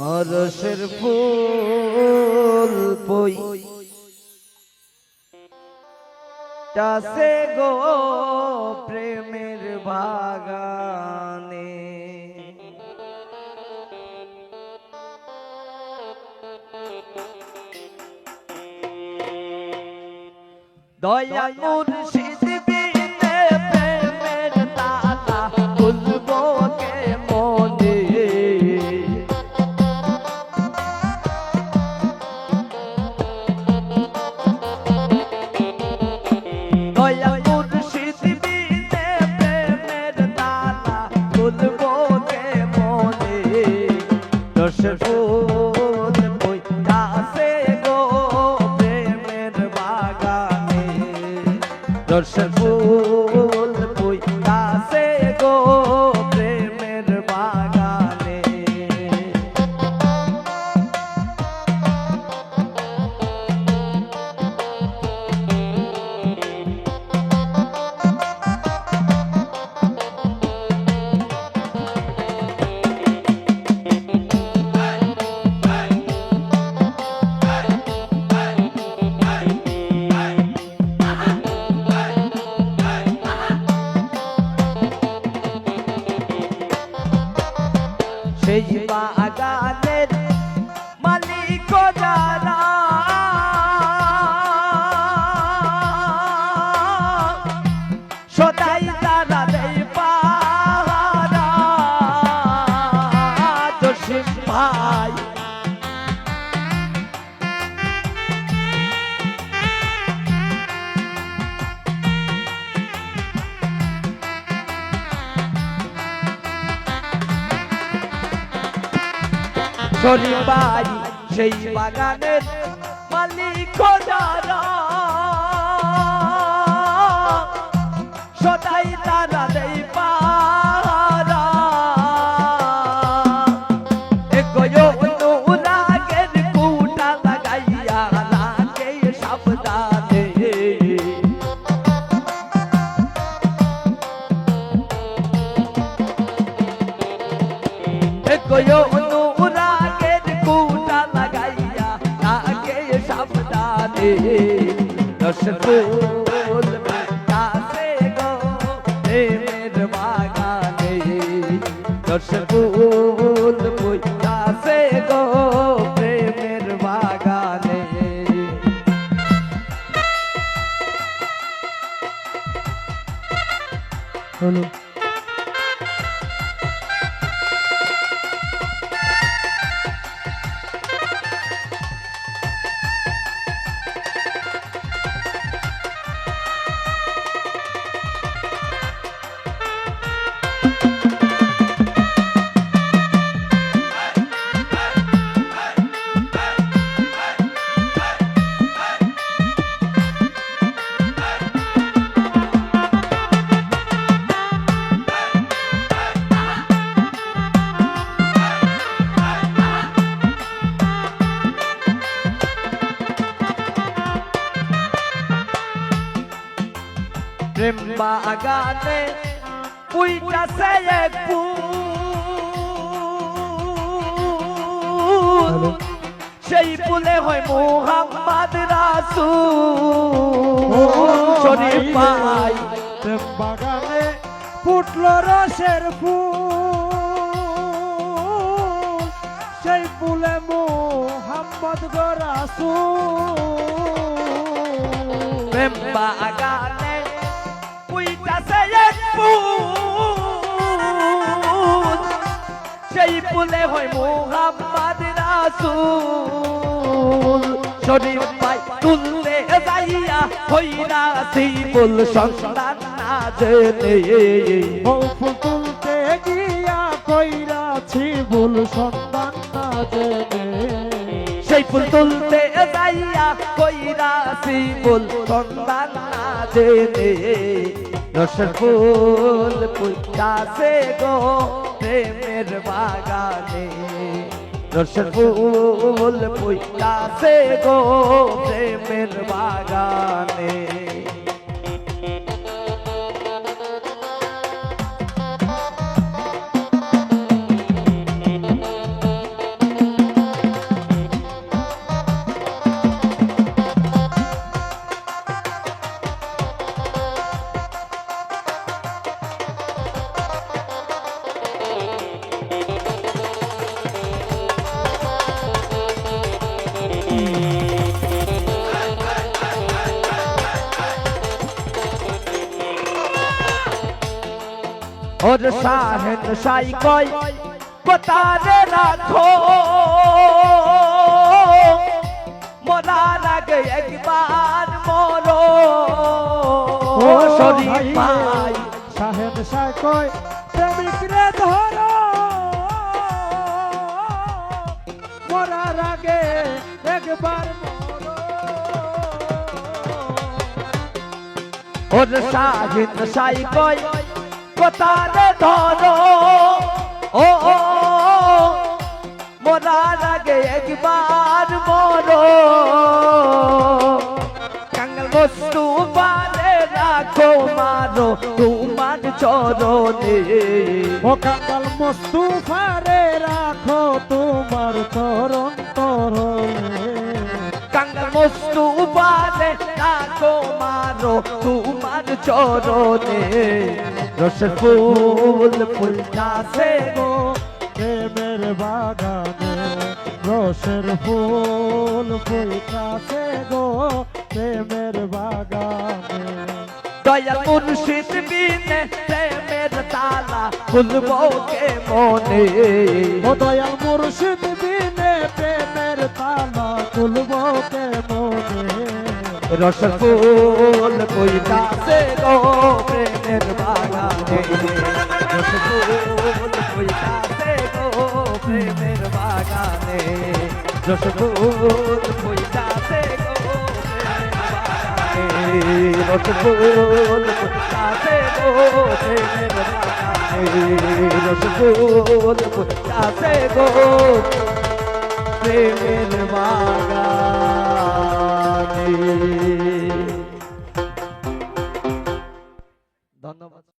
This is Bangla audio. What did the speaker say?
অরসের ফুল পই চাষে গো প্রেমের বাগানে। দয়া মুর্শিদ বিনে ফুল বইতাছে গো প্রেমের বাগানে দশ শরীর ভাই সেই বাগানের মালিক যারা। সদাই তারা দেই পাহারা। এগোয়ো অনুরাগের কুটা লাগাইয়া লাগে সাবধানে। গয়ো সাবধানে দশ ফুল কাছে গো প্রেমের বাগানে দশ ফুল কাছে গো প্রেমের বাগানে হলো বাগানে পুইটাছে এক ফুল সেই ফুলে হয় মোহাম্মদ রাসূল। শরীফ প্রেম বাগানে ফুটল রসের ফুল। সেই ফুলে মোহাম্মদ গরাসু প্রেম বাগানে সেই ফুলে হয় মোহাম্মদ রাসূল। শরীফ ভাই তুলতে যাইয়া হইরা সেই ফুল সন্তান না জেনে তুলতে গিয়া কইরাছি ভুল সন্তান না জেনে সেই ফুল তুলতে যাইয়া কইরা সেই ফুল সন্তান না জেনে রসের ফুল পুইতাছে গো প্রেমের বাগানে। রসের ফুল পুইতাছে গো প্রেমের বাগানে ওর সাহেন সাই কয় কোতারে রাখো মরার আগে একবার মরো ও শরীর ভাই সাহেব সাহেব কয় প্রেমিক রে ধরো মরার আগে একবার মরো ওর সাহিন সাই কয় কোতারে ধরো। ও মরার আগে একবার মরো। কাঙ্গাল বস্তু পারে রাখো মারো তোমার চরণে। ও কাঙ্গাল মস্তুফারে রাখো তোমার চরণ তরলে কাঙ্গাল বস্তু পারে রাখো মারো তোমার চরণে রসের ফুল ফুলটাছে গো। প্রেমের বাগানে রসের ফুল ফুলকাছে গো। প্রেমের বাগানে দয়াল মুর্শিদ বিনে প্রেমের তালা খুলবো কে মনে ও দয়াল মুর্শিদ রসের ফুল কইতাছে গো প্রেমের বাগানে। রসের ফুল কইতাছে গো প্রেমের বাগানে। রসের ফুল কইতাছে গো রসের ফুল কইতাছে গো প্রেমের বাগানে। রসের ফুল কইতাছে গো প্রেমের বাগানে।